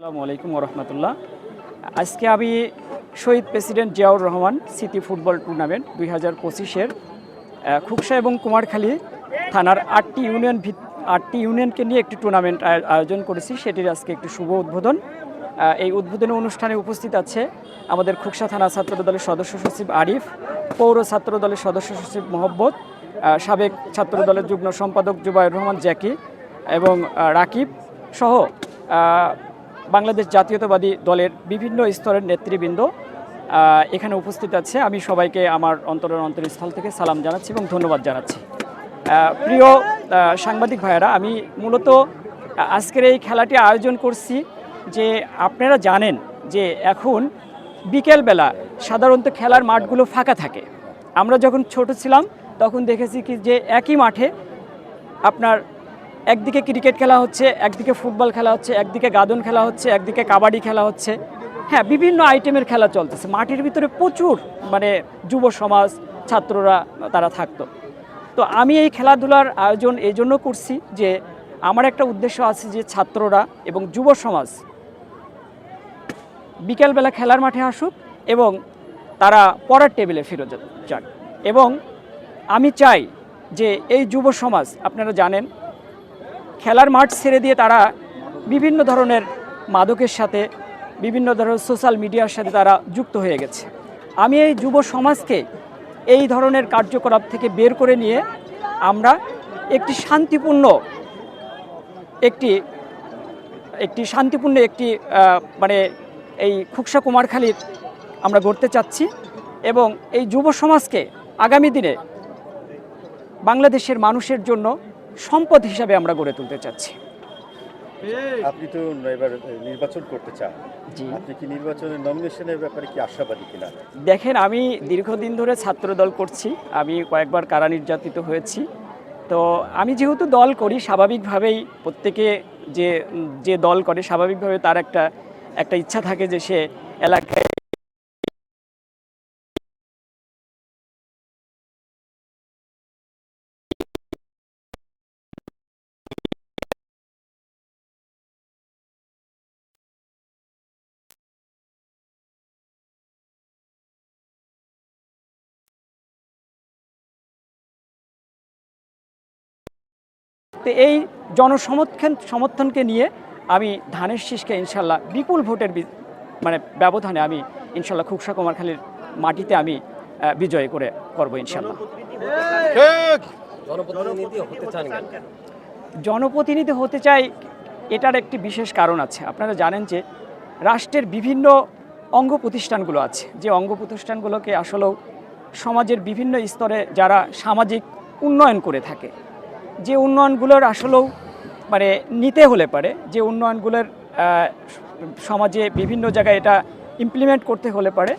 আসসালামু আলাইকুম রহমতুল্লাহ। আজকে আমি শহীদ president Ziaur Rahman city football tournament দুই হাজার পঁচিশের খুকসা এবং কুমারখালী থানার আটটি ইউনিয়ন আটটি ইউনিয়নকে নিয়ে একটি টুর্নামেন্ট আয়োজন করেছি। সেটির আজকে একটি শুভ উদ্বোধন। এই উদ্বোধনী অনুষ্ঠানে উপস্থিত আছে আমাদের খুকসা থানা ছাত্র দলের সদস্য সচিব আরিফ, পৌর ছাত্র দলের সদস্য সচিব মোহব্বত সাবেক ছাত্র দলের যুগ্ম সম্পাদক জুবাইর রহমান, জ্যাকি এবং রাকিব সহ বাংলাদেশ জাতীয়তাবাদী দলের বিভিন্ন স্তরের নেতৃবৃন্দ এখানে উপস্থিত আছে। আমি সবাইকে আমার অন্তরের অন্তরস্থল থেকে সালাম জানাচ্ছি এবং ধন্যবাদ জানাচ্ছি। প্রিয় সাংবাদিক ভাইয়েরা, আমি মূলত আজকের এই খেলাটি আয়োজন করছি যে আপনারা জানেন যে এখন বিকেলবেলা সাধারণত খেলার মাঠগুলো ফাঁকা থাকে। আমরা যখন ছোট ছিলাম, তখন দেখেছি কি যে একই মাঠে আপনার একদিকে ক্রিকেট খেলা হচ্ছে, একদিকে ফুটবল খেলা হচ্ছে, একদিকে গাদন খেলা হচ্ছে, একদিকে কাবাডি খেলা হচ্ছে। হ্যাঁ বিভিন্ন আইটেমের খেলা চলতেছে। মাঠের ভিতরে প্রচুর মানে যুব সমাজ, ছাত্ররা তারা থাকতো। তো আমি এই খেলাধুলার আয়োজন এই জন্য করছি যে আমার একটা উদ্দেশ্য আছে যে ছাত্ররা এবং যুব সমাজ বিকেলবেলা খেলার মাঠে আসুক এবং তারা পড়ার টেবিলে ফিরে যাক। এবং আমি চাই যে এই যুব সমাজ, আপনারা জানেন খেলার মাঠ ছেড়ে দিয়ে তারা বিভিন্ন ধরনের মাদকের সাথে, বিভিন্ন ধরনের সোশ্যাল মিডিয়ার সাথে তারা যুক্ত হয়ে গেছে। আমি এই যুব সমাজকে এই ধরনের কার্যকলাপ থেকে বের করে নিয়ে আমরা একটি শান্তিপূর্ণ একটি একটি শান্তিপূর্ণ একটি মানে এই খুকসা কুমারখালীর আমরা গড়তে চাচ্ছি এবং এই যুব সমাজকে আগামী দিনে বাংলাদেশের মানুষের জন্য সম্পদ হিসাবে আমরা গড়ে তুলতে চাচ্ছি। আপনি তো এবার নির্বাচন করতে চান। জি। আপনি কি নির্বাচনের নমিনেশনের ব্যাপারে কি আশাবাদী কিনা? দেখেন আমি দীর্ঘদিন ধরে ছাত্র দল করছি। আমি কয়েকবার কারা নির্যাতিত হয়েছি। তো আমি যেহেতু দল করি স্বাভাবিকভাবেই প্রত্যেকে যে যে দল করে স্বাভাবিকভাবে তার একটা একটা ইচ্ছা থাকে যে সে এলাকায় তো এই জনসমর্থন সমর্থনকে নিয়ে আমি ধানের শীষকে ইনশাল্লাহ বিপুল ভোটের মানে ব্যবধানে আমি ইনশাল্লাহ খুকসা কুমারখালীর মাটিতে আমি বিজয় করে করব ইনশাল্লাহ? জনপ্রতিনিধি হতে চাই এটার একটি বিশেষ কারণ আছে। আপনারা জানেন যে রাষ্ট্রের বিভিন্ন অঙ্গ প্রতিষ্ঠানগুলো আছে। যে অঙ্গ প্রতিষ্ঠানগুলোকে আসলেও সমাজের বিভিন্ন স্তরে যারা সামাজিক উন্নয়ন করে থাকে যে উন্নয়নগুলোর আসলেও মানে নিতে হলে পারে, যে উন্নয়নগুলোর সমাজে বিভিন্ন জায়গায় এটা ইমপ্লিমেন্ট করতে হলে পারে,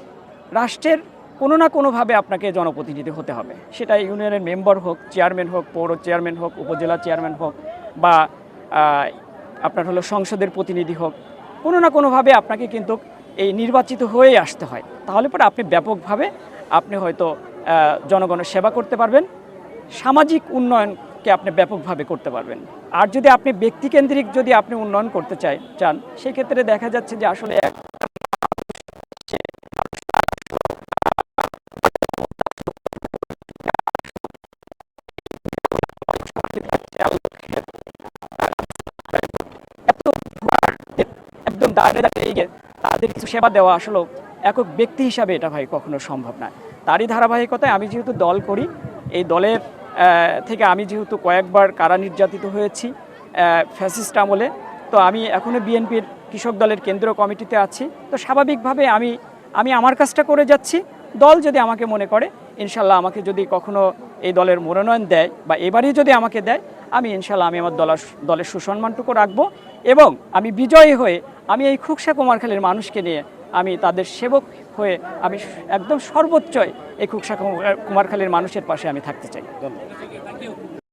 রাষ্ট্রের কোনো না কোনোভাবে আপনাকে জনপ্রতিনিধি হতে হবে। সেটা ইউনিয়নের মেম্বার হোক চেয়ারম্যান হোক, পৌর চেয়ারম্যান হোক, উপজেলা চেয়ারম্যান হোক বা আপনার হলো সংসদের প্রতিনিধি হোক, কোনো না কোনোভাবে আপনাকে কিন্তু এই নির্বাচিত হয়েই আসতে হয়। তাহলে পরে আপনি ব্যাপকভাবে আপনি হয়তো জনগণের সেবা করতে পারবেন। সামাজিক উন্নয়নকে আপনি ব্যাপকভাবে করতে পারবেন। আর যদি আপনি ব্যক্তিকেন্দ্রিক যদি আপনি উন্নয়ন করতে চাই, চান, সেক্ষেত্রে দেখা যাচ্ছে যে আসলে এক একদম তাদের কিছু সেবা দেওয়া আসলে একক ব্যক্তি হিসাবে এটা ভাই কখনো সম্ভব না। তারই ধারাবাহিকতায় আমি যেহেতু দল করি, এই দলের থেকে আমি যেহেতু কয়েকবার কারা নির্যাতিত হয়েছি ফ্যাসিস্ট আমলে, তো আমি এখনও বিএনপির কৃষক দলের কেন্দ্রীয় কমিটিতে আছি। তো স্বাভাবিকভাবে আমি আমি আমার কাজটা করে যাচ্ছি। দল যদি আমাকে মনে করে, ইনশাল্লাহ আমাকে যদি কখনো এই দলের মনোনয়ন দেয় বা এবারই যদি আমাকে দেয়, আমি ইনশাল্লাহ আমি আমার দলের দলের সুসম্মানটুকু রাখব এবং আমি বিজয়ী হয়ে আমি এই খুকসা কুমারখালীর মানুষকে নিয়ে আমি তাদের সেবক হয়ে আমি একদম সর্বোচ্চই এই খুকসা কুমারখালীর মানুষের পাশে আমি থাকতে চাই। ধন্যবাদ।